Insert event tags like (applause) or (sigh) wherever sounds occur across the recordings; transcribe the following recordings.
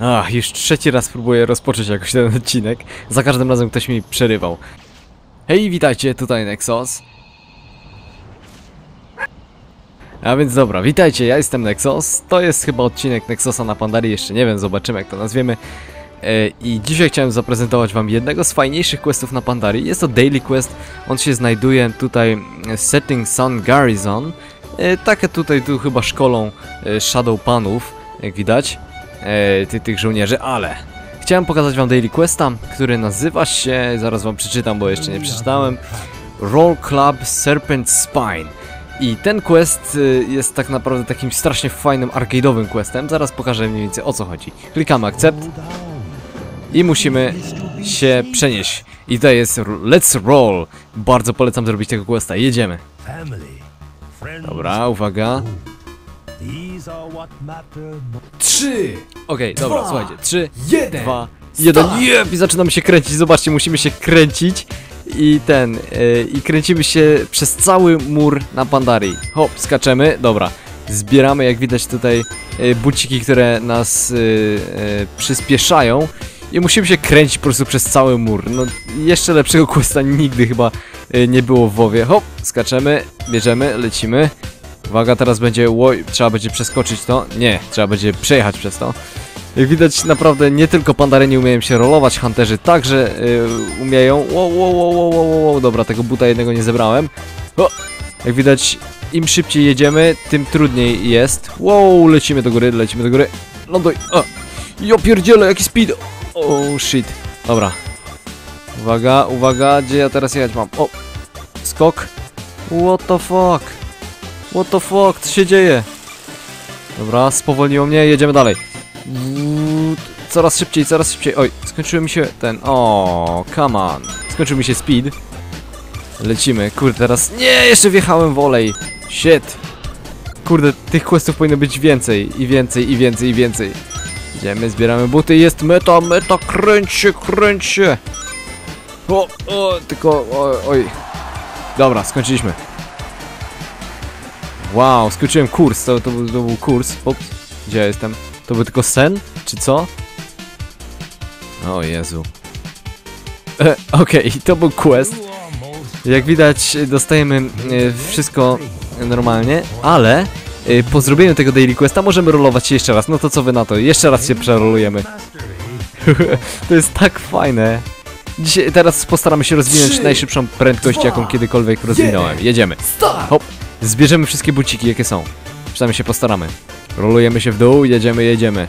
Ach, już trzeci raz próbuję rozpocząć jakoś ten odcinek. Za każdym razem ktoś mi przerywał. Hej, witajcie, tutaj Nexus. A więc dobra, witajcie, ja jestem Nexus. To jest chyba odcinek Nexusa na Pandarii, jeszcze nie wiem, zobaczymy jak to nazwiemy. E, I dzisiaj chciałem zaprezentować wam jednego z fajniejszych questów na Pandarii. Jest to Daily Quest, on się znajduje tutaj w Setting Sun Garrison. E, Takie tutaj tu chyba szkolą e, Shadow Panów, jak widać, e, ty, tych żołnierzy, ale chciałem pokazać wam Daily Questa, który nazywa się, zaraz wam przeczytam, bo jeszcze nie przeczytałem, Roll Club Serpent Spine. I ten quest y, jest tak naprawdę takim strasznie fajnym arcade'owym questem. Zaraz pokażę mniej więcej o co chodzi. Klikamy akcept i musimy się przenieść. I to jest Let's Roll. Bardzo polecam zrobić tego questa. Jedziemy. Dobra, uwaga. Trzy. Okej, dobra, Dwa. słuchajcie. Trzy, Jeden. dwa, jeden. Jep, i zaczynamy się kręcić. Zobaczcie, musimy się kręcić. I ten, y, i kręcimy się przez cały mur na Pandarii. Hop, skaczemy, dobra. Zbieramy, jak widać tutaj, y, buciki, które nas y, y, przyspieszają. I musimy się kręcić po prostu przez cały mur. No, jeszcze lepszego (laughs) questa nigdy chyba y, nie było w WoWie. Hop, skaczemy, bierzemy, lecimy. Uwaga, teraz będzie, łoj, trzeba będzie przeskoczyć to. Nie, trzeba będzie przejechać przez to. Jak widać, naprawdę nie tylko pandareni umieją się rolować, hunterzy także y, umieją. Wow, wow, wow, wow, wow, wow, dobra, tego buta jednego nie zebrałem. O, jak widać, im szybciej jedziemy, tym trudniej jest. Wow, lecimy do góry, lecimy do góry. Ląduj. O, jo pierdziele, jaki speed. Oh shit. Dobra. Uwaga, uwaga, gdzie ja teraz jechać mam? O, skok. What the fuck? What the fuck, co się dzieje? Dobra, spowolniło mnie, jedziemy dalej. Coraz szybciej, coraz szybciej. Oj, skończyły mi się ten. O, come on. Skończył mi się speed. Lecimy. Kurde, teraz. Nie, jeszcze wjechałem w olej. Shit. Kurde, tych questów powinno być więcej, i więcej, i więcej, i więcej. Idziemy, zbieramy buty. Jest meta, meta, kręć się, kręć się. O, o, tylko, oj, oj. Dobra, skończyliśmy. Wow, skończyłem kurs, to, to, był, to był kurs. O, gdzie ja jestem? To był tylko sen? Czy co? O Jezu. E, Okej, to był quest. Jak widać, dostajemy e, wszystko normalnie, ale e, po zrobieniu tego daily questa możemy rolować się jeszcze raz. No to co wy na to? Jeszcze raz się przerolujemy. (laughs) To jest tak fajne. Dzisiaj, teraz postaramy się rozwinąć najszybszą prędkość, jaką kiedykolwiek rozwinąłem. Jedziemy. Hop. Zbierzemy wszystkie buciki, jakie są. Przynajmniej się postaramy. Rolujemy się w dół, jedziemy, jedziemy.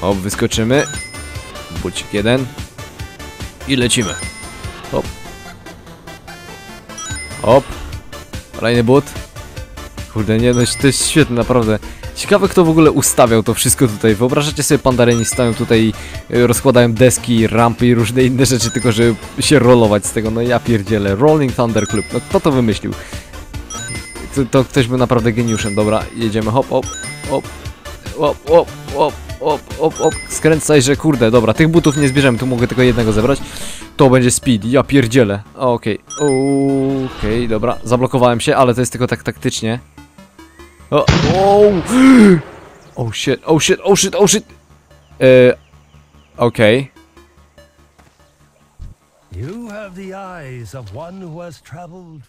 Hop, wyskoczymy. Bucik jeden. I lecimy. Hop. Hop. Kolejny but. Kurde, nie, no to jest świetne, naprawdę. Ciekawe, kto w ogóle ustawiał to wszystko tutaj. Wyobrażacie sobie, pandareni stoją tutaj y, rozkładają deski, rampy i różne inne rzeczy, tylko żeby się rolować z tego. No ja pierdzielę. Rolling Thunder Club. No kto to wymyślił? to ktoś był naprawdę geniuszem. Dobra, jedziemy. Hop, hop, hop, hop, hop, hop. Op, op, op, skręcaj, że kurde, dobra, tych butów nie zbierzemy, tu mogę tylko jednego zebrać To będzie speed, ja pierdzielę Okej, okay. okej, dobra, zablokowałem się, ale to jest tylko tak taktycznie o, oh. oh shit, oh shit, oh shit, oh shit Eee, okej. You have the eyes of one who has traveled